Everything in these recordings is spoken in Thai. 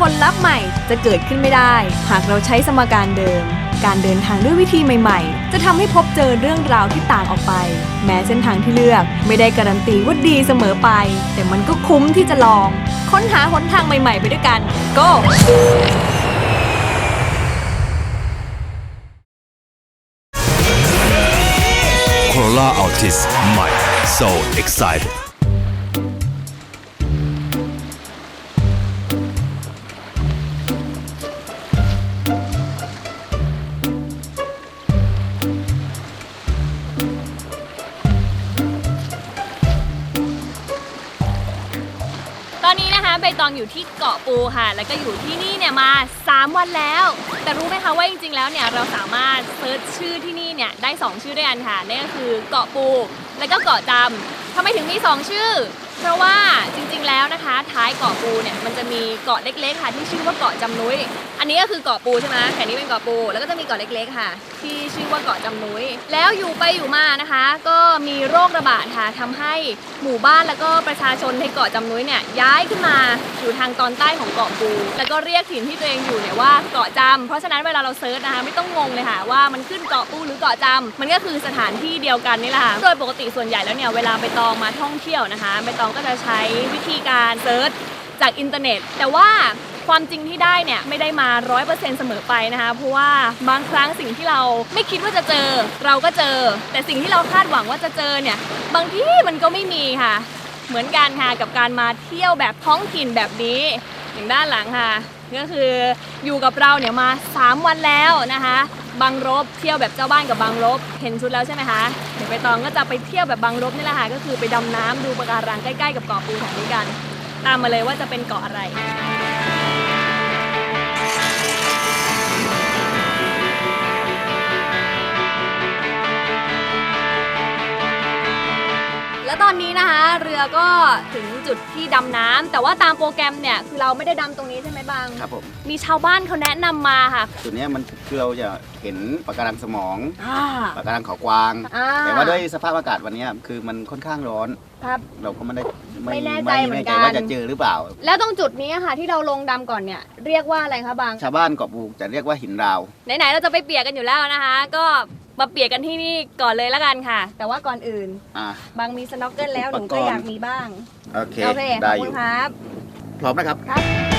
ผลลัพธ์ใหม่จะเกิดขึ้นไม่ได้ หากเราใช้สมการเดิม การเดินทางด้วยวิธีใหม่ๆ จะทำให้พบเจอเรื่องราวที่ต่างออกไป แม้เส้นทางที่เลือกไม่ได้การันตีว่าดีเสมอไป แต่มันก็คุ้มที่จะลอง ค้นหาหนทางใหม่ๆ ไปด้วยกัน go Corolla Altis ใหม่ so excited ใบตองอยู่ที่เกาะปูค่ะ แล้วก็อยู่ที่นี่เนี่ยมา 3 วันแล้ว แต่รู้ไหมคะว่าจริงๆ แล้วเนี่ยเราสามารถเซิร์ชชื่อที่นี่เนี่ยได้ 2 ชื่อด้วยกันค่ะนั่นก็คือเกาะปู และก็เกาะจำทำไมถึงมี 2 ชื่อ เพราะว่าจริงๆแล้วนะคะ ท้ายเกาะปูเนี่ยมันจะมีเกาะเล็กๆค่ะ ที่ชื่อว่าเกาะจำนุ้ย อันนี้ก็คือเกาะปูใช่ไหมแถวนี้เป็นเกาะปู แล้วก็จะมีเกาะเล็กๆค่ะ ที่ชื่อว่าเกาะจำนุ้ย แล้วอยู่ไปอยู่มานะคะ ก็มีโรคระบาดค่ะทำให้หมู่บ้านแล้วก็ประชาชนในเกาะจำนุ้ยเนี่ยย้ายขึ้นมาอยู่ทางตอนใต้ของเกาะปู แล้วก็เรียกถิ่นที่ตัวเองอยู่เนี่ยว่าเกาะจำเพราะฉะนั้นเวลาเราเซิร์ชนะคะไม่ต้องงงเลยค่ะว่ามันขึ้นเกาะปูหรือเกาะจำมันก็คือสถานที่เดียวกันนี่แหละค่ะโดยปกติส่วนใหญ่แล้วเนี่ยเวลาไปตองมาท่องเที่ยวนะคะใบตองก็จะใช้วิธีการเซิร์ชจากอินเทอร์เน็ต แต่ว่าความจริงที่ได้เนี่ยไม่ได้มา 100%เสมอไปนะคะ เพราะว่าบางครั้งสิ่งที่เราไม่คิดว่าจะเจอ เราก็เจอ แต่สิ่งที่เราคาดหวังว่าจะเจอเนี่ย บางที่มันก็ไม่มีค่ะ เหมือนกันค่ะกับการมาเที่ยวแบบท้องถิ่นแบบนี้อย่างด้านหลังค่ะ ก็คืออยู่กับเราเนี่ยมา 3 วันแล้วนะคะบางรบเที่ยวแบบเจ้าบ้านกับบางรบเห็นชุดแล้วใช่ไหมคะเดี๋ยวไปตองก็จะไปเที่ยวแบบบางรบนี่แหละค่ะก็คือไปดำน้ำดูปะการังใกล้ๆกับเกาะปูแถวนี้กัน ตามมาเลยว่าจะเป็นเกาะอะไร และตอนนี้นะคะ เรือก็ถึงจุดที่ดำน้ำแต่ว่าตามโปรแกรมเนี่ยคือเราไม่ได้ดำตรงนี้ใช่ไหมบาง ครับผมมีชาวบ้านเขาแนะนำมาค่ะจุดเนี้ยมันคือเราจะเห็นปะการังสมองอ่าปะการังเขากวาง อ่าแต่ว่าด้วยสภาพอากาศวันเนี้ยคือมันค่อนข้างร้อน ครับ เราก็ไม่ได้ไม่แน่ใจเหมือนกัน ว่าจะเจอหรือเปล่า แล้วตรงจุดนี้ค่ะ ที่เราลงดำก่อนเนี่ยเรียกว่าอะไรคะบาง ชาวบ้านเกาะปูจะเรียกว่าหินราว ไหนๆเราจะไปเปียกกันอยู่แล้วนะคะ ก็ มาเปียกกันที่นี่ก่อนเลยละกันค่ะ แต่ว่าก่อนอื่น อ่าบางมีสโนว์เกิลแล้วหอุนูปกรณ์ก็อยากมีบ้างโอเค โอเคขได้อบอคุณยู่ครับ พร้อมนะครับ ครับ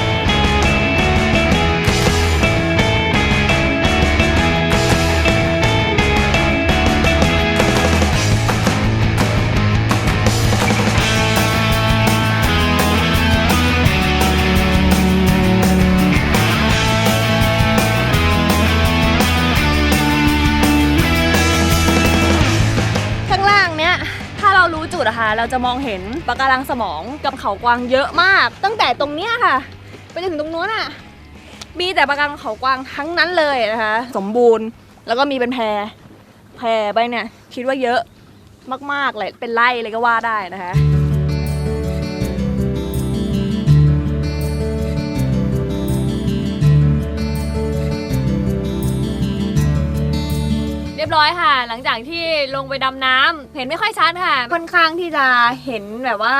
เราจะมองเห็นปะการังสมองกับเขากวางเยอะมาก ตั้งแต่ตรงเนี้ยค่ะ ไปจนถึงตรงนู้นอะมีแต่ปะการังเขากวางทั้งนั้นเลยนะคะ สมบูรณ์แล้วก็มีเป็นแพรแพรไปเนี่ย คิดว่าเยอะมากๆเลยเป็นไร่เลยก็ว่าได้นะคะ รียบร้อยค่ะ หลังจากที่ลงไปดำน้ำเห็นไม่ค่อยชัดค่ะ ค่อนข้างที่จะเห็นแบบว่า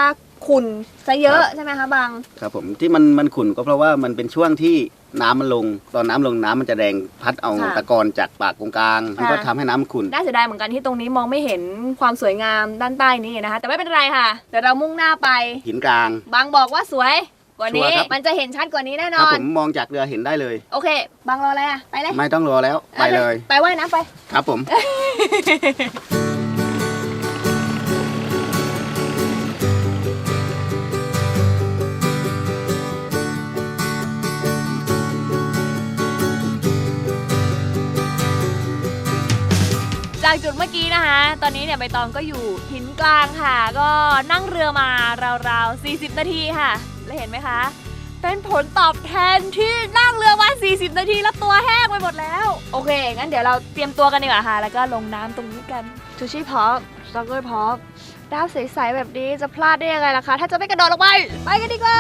ขุ่นซะเยอะครับใช่ไหมคะบาง ครับผมที่มันมันขุ่นก็เพราะว่ามันเป็นช่วงที่น้ำมันลง ตอนน้ำลงน้ำมันจะแดงพัดเอาค่ะ ตะกอนจากปากตรงกลางมันก็ค่ะทำให้น้ำมันขุ่น น่าเสียดายเหมือนกันที่ตรงนี้มองไม่เห็นความสวยงามด้านใต้นี้นะคะ แต่ไม่เป็นไรค่ะ เดี๋ยวเรามุ่งหน้าไป หินกลาง บางบอกว่าสวย กว่านี้ ชัวร์ครับ มันจะเห็นชัดกว่านี้แน่นครับอนผมมองจากเรือเห็นได้เลย โอเคบางรออะไรอะไปเลยไม่ต้องรอแล้วไปเลย ไปว่ายน้ำไป ครับผม จากจุดเมื่อกี้นะคะ ตอนนี้เนี่ยใบตองก็อยู่หินกลางค่ะ ก็นั่งเรือมาราวๆ 40 นาทีค่ะแล้วเห็นไหมคะ เป็นผลตอบแทนที่นั่งเรือมา 40 นาทีแล้วตัวแห้งไปหมดแล้ว โอเค งั้นเดี๋ยวเราเตรียมตัวกันดีกว่าค่ะ แล้วก็ลงน้ำตรงนี้กันชูชีพพร้อมสตอกเกอร์พร้อมดาวใสๆแบบนี้จะพลาดได้ยังไงล่ะคะ ถ้าจะไม่กระโดดลงไป ไปกันดีกว่า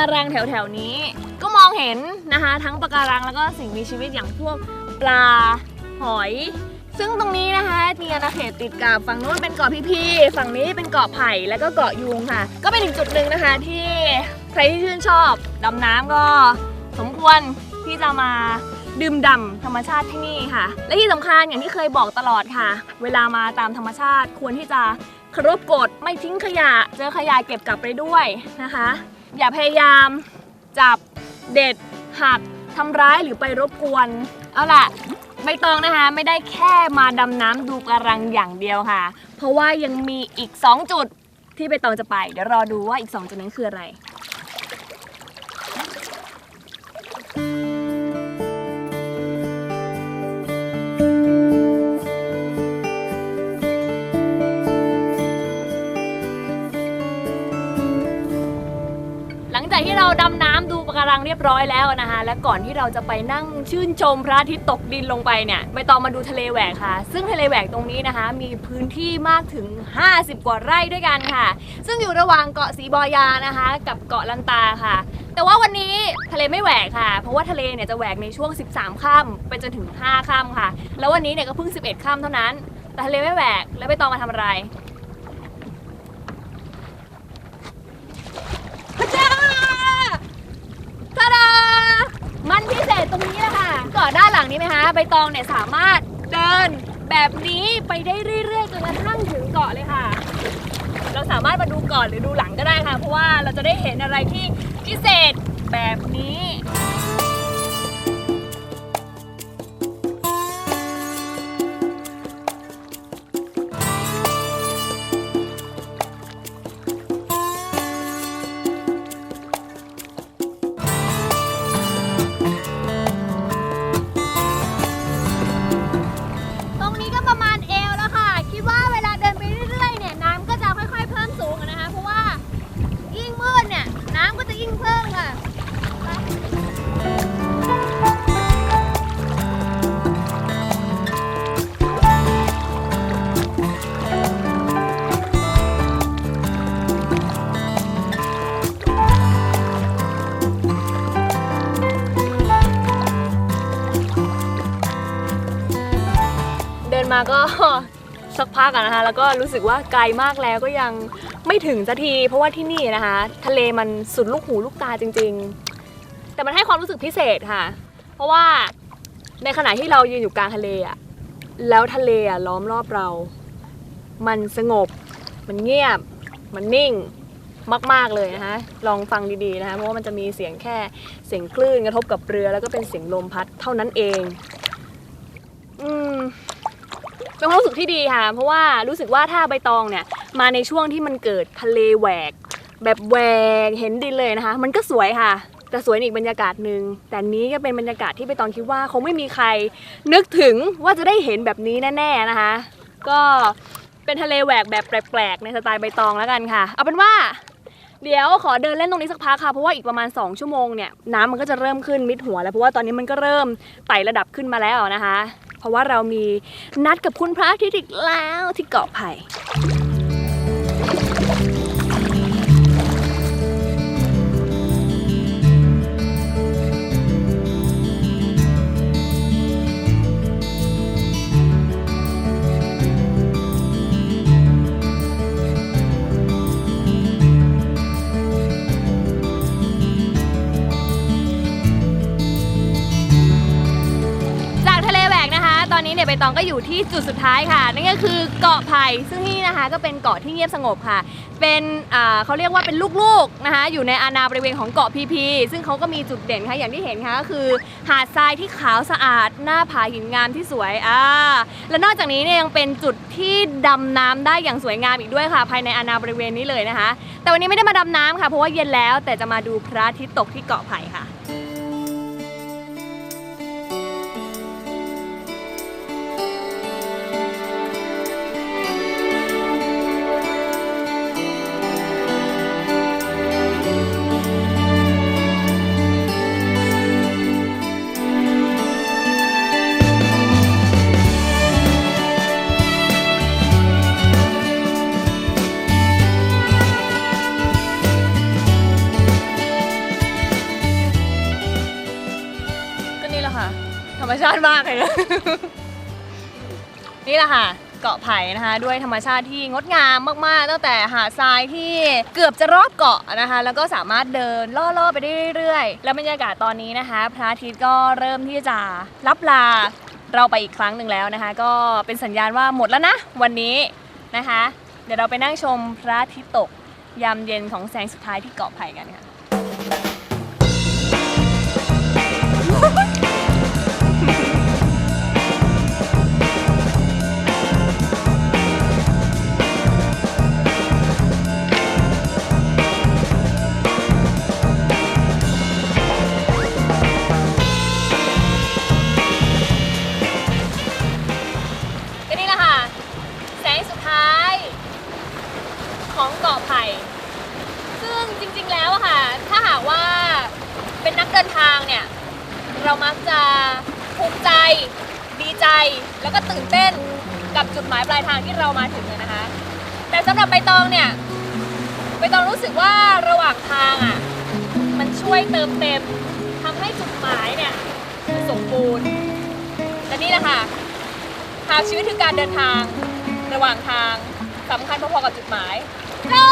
การังแถวๆนี้ ก็มองเห็นนะคะ ทั้งปะการังแล้วก็สิ่งมีชีวิตอย่างพวกปลาหอย ซึ่งตรงนี้นะคะมีอาณาเขตติดกับฝั่งนู้นเป็นเกาะพีพีฝั่งนี้เป็นเกาะไผ่แล้วก็เกาะยูงค่ะ ก็เป็นอีกจุดหนึ่งนะคะที่ใครที่ชื่นชอบดำน้ำก็สมควรที่จะมาดื่มด่ำธรรมชาติที่นี่ค่ะ และที่สำคัญอย่างที่เคยบอกตลอดค่ะ เวลามาตามธรรมชาติควรที่จะเคารพกฎไม่ทิ้งขยะ เจอขยะเก็บกลับไปด้วยนะคะ อย่าพยายามจับเด็ดหักทำร้ายหรือไปรบกวน เอาล่ะใบตองนะคะไม่ได้แค่มาดำน้ำดูกระรังอย่างเดียวค่ะ เพราะว่ายังมีอีก 2 จุดที่ใบตองจะไป เดี๋ยวรอดูว่าอีก 2 จุดนั้นคืออะไร รังเรียบร้อยแล้วนะคะ และก่อนที่เราจะไปนั่งชื่นชมพระอาทิตย์ตกดินลงไปเนี่ยใบตองมาดูทะเลแหวกค่ะ ซึ่งทะเลแหวกตรงนี้นะคะ มีพื้นที่มากถึง 50 กว่าไร่ด้วยกันค่ะ ซึ่งอยู่ระหว่างเกาะสีบอยานะคะ กับเกาะลันตาค่ะ แต่ว่าวันนี้ทะเลไม่แหวกค่ะ เพราะว่าทะเลเนี่ยจะแหวกในช่วง 13 ค่ำไปจนถึง 5 ค่ำค่ะ แล้ววันนี้เนี่ยก็เพิ่ง 11 ค่ำเท่านั้น แต่ทะเลไม่แหวกแล้วใบตองมาทำอะไรพระเจ้า ตาดา มันพิเศษตรงนี้แหละค่ะเกาะด้า นี้ไหมคะใบตองเนี่ยสามารถเดินแบบนี้ไปได้เรื่อยๆจนกระทั่งถึงเกาะเลยค่ะ เราสามารถมาดูก่อนหรือดูหลังก็ได้ค่ะ เพราะว่าเราจะได้เห็นอะไรที่พิเศษแบบนี้ำก็จะยิ่งเพิ่มค่ะเดินมาก็ สักพักนะคะ แล้วก็รู้สึกว่าไกลมากแล้วก็ยังไม่ถึงสักที เพราะว่าที่นี่นะคะ ทะเลมันสุดลูกหูลูกตาจริง ๆ แต่มันให้ความรู้สึกพิเศษค่ะ เพราะว่าในขณะที่เรายืนอยู่กลางทะเลอะแล้วทะเลอะล้อมรอบเรา มันสงบ มันเงียบ มันนิ่งมาก ๆ เลยนะคะ ลองฟังดีๆนะคะ เพราะว่ามันจะมีเสียงแค่เสียงคลื่นกระทบกับเรือ แล้วก็เป็นเสียงลมพัดเท่านั้นเอง เป็นความรู้สึกที่ดีค่ะ เพราะว่ารู้สึกว่าถ้าใบตองเนี่ยมาในช่วงที่มันเกิดทะเลแหวก แบบแหวกเห็นดินเลยนะคะ มันก็สวยค่ะ แต่สวยในอีกบรรยากาศหนึ่งแต่นี้ก็เป็นบรรยากาศที่ใบตองคิดว่าคงไม่มีใคร นึกถึงว่าจะได้เห็นแบบนี้แน่ๆนะคะ ก็เป็นทะเลแหวกแบบแปลกๆในสไตล์ใบตองแล้วกันค่ะ เอาเป็นว่าเดี๋ยวขอเดินเล่นตรงนี้สักพักค่ะเพราะว่าอีกประมาณ 2 ชั่วโมงเนี่ยน้ำมันก็จะเริ่มขึ้นมิดหัวแล้วเพราะว่าตอนนี้มันก็เริ่มไต่ระดับขึ้นมาแล้วนะคะ เพราะว่าเรามีนัดกับคุณพระอาทิตย์อีกแล้วที่เกาะไผ่ อนนี้เนี่ยใบตองก็อยู่ที่จุดสุดท้ายค่ะ นั่นก็คือเกาะไผ่ซึ่งที่นี่นะคะก็เป็นเกาะที่เงียบสงบค่ะ เป็นอ่าเขาเรียกว่าเป็นลูกๆนะคะอยู่ในอาณาบริเวณของเกาะพีพีซึ่งเขาก็มีจุดเด่นค่ะอย่างที่เห็นค่ะก็คือหาดทรายที่ขาวสะอาด หน้าผาหินงามที่สวยอ่าและนอกจากนี้เนี่ยยังเป็นจุดที่ดำน้ำได้อย่างสวยงามอีกด้วยค่ะ ภายในอาณาบริเวณนี้เลยนะคะ แต่วันนี้ไม่ได้มาดำน้ำค่ะเพราะว่าเย็นแล้วแต่จะมาดูพระอาทิตย์ตกที่เกาะไผ่ค่ะ นี่แหละค่ะเกาะไผ่นะคะ ด้วยธรรมชาติที่งดงามมากๆ ตั้งแต่หาดทรายที่เกือบจะรอบเกาะนะคะ แล้วก็สามารถเดินล่อๆไปได้เรื่อยๆ แล้วบรรยากาศตอนนี้นะคะ พระอาทิตย์ก็เริ่มที่จะรับลาเราไปอีกครั้งหนึ่งแล้วนะคะ ก็เป็นสัญญาณว่าหมดแล้วนะ วันนี้นะคะ เดี๋ยวเราไปนั่งชมพระอาทิตย์ตกยามเย็นของแสงสุดท้ายที่เกาะไผ่กันค่ะ ของเกาะไผ่ซึ่งจริงๆแล้วอะค่ะ ถ้าหากว่าเป็นนักเดินทางเนี่ย เรามักจะภูมิใจ ดีใจ แล้วก็ตื่นเต้นกับจุดหมายปลายทางที่เรามาถึงอะนะคะ แต่สำหรับใบตองเนี่ย ใบตองรู้สึกว่าระหว่างทางอะ มันช่วยเติมเต็มทำให้จุดหมายเนี่ยสมบูรณ์ และนี่แหละค่ะหากชีวิตคือการเดินทางระหว่างทางสำคัญพอๆกับจุดหมาย No.